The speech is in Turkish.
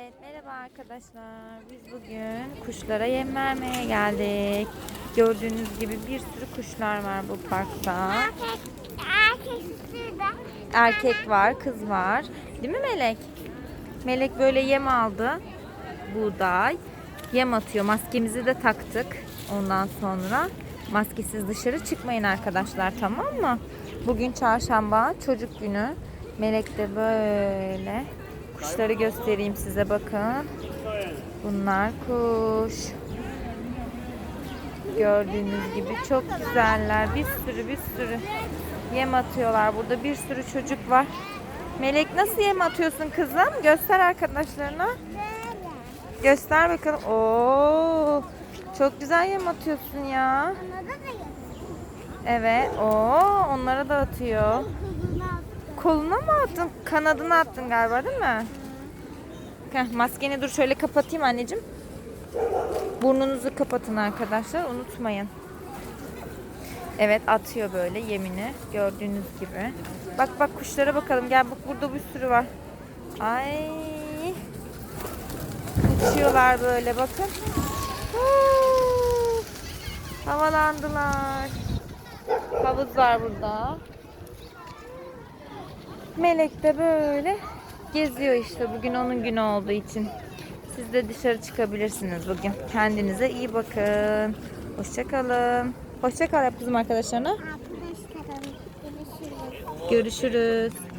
Evet, merhaba arkadaşlar. Biz bugün kuşlara yem vermeye geldik. Gördüğünüz gibi bir sürü kuşlar var bu parkta. Erkek, erkek şurada. Erkek var, kız var. Değil mi Melek? Melek böyle yem aldı. Buğday. Yem atıyor. Maskemizi de taktık. Ondan sonra maskesiz dışarı çıkmayın arkadaşlar tamam mı? Bugün çarşamba çocuk günü. Melek de böyle. Kuşları göstereyim size bakın. Bunlar kuş. Gördüğünüz gibi çok güzeller. Bir sürü bir sürü yem atıyorlar. Burada bir sürü çocuk var. Melek nasıl yem atıyorsun kızım? Göster arkadaşlarına. Göster bakalım. Oo! Çok güzel yem atıyorsun ya. Evet. Oo, onlara da atıyor. Koluna mı attın? Kanadına attın galiba değil mi? Heh, maskeni dur şöyle kapatayım anneciğim. Burnunuzu kapatın arkadaşlar. Unutmayın. Evet atıyor böyle yemini. Gördüğünüz gibi. Bak bak kuşlara bakalım. Gel bak burada bir sürü var. Ay. Uçuyorlar böyle bakın. Havalandılar. Havuz var burada. Melek de böyle geziyor işte bugün onun günü olduğu için. Siz de dışarı çıkabilirsiniz bugün. Kendinize iyi bakın. Hoşçakalın. Hoşçakal yap kızım arkadaşlarına. arkadaşlarım. Görüşürüz. Görüşürüz.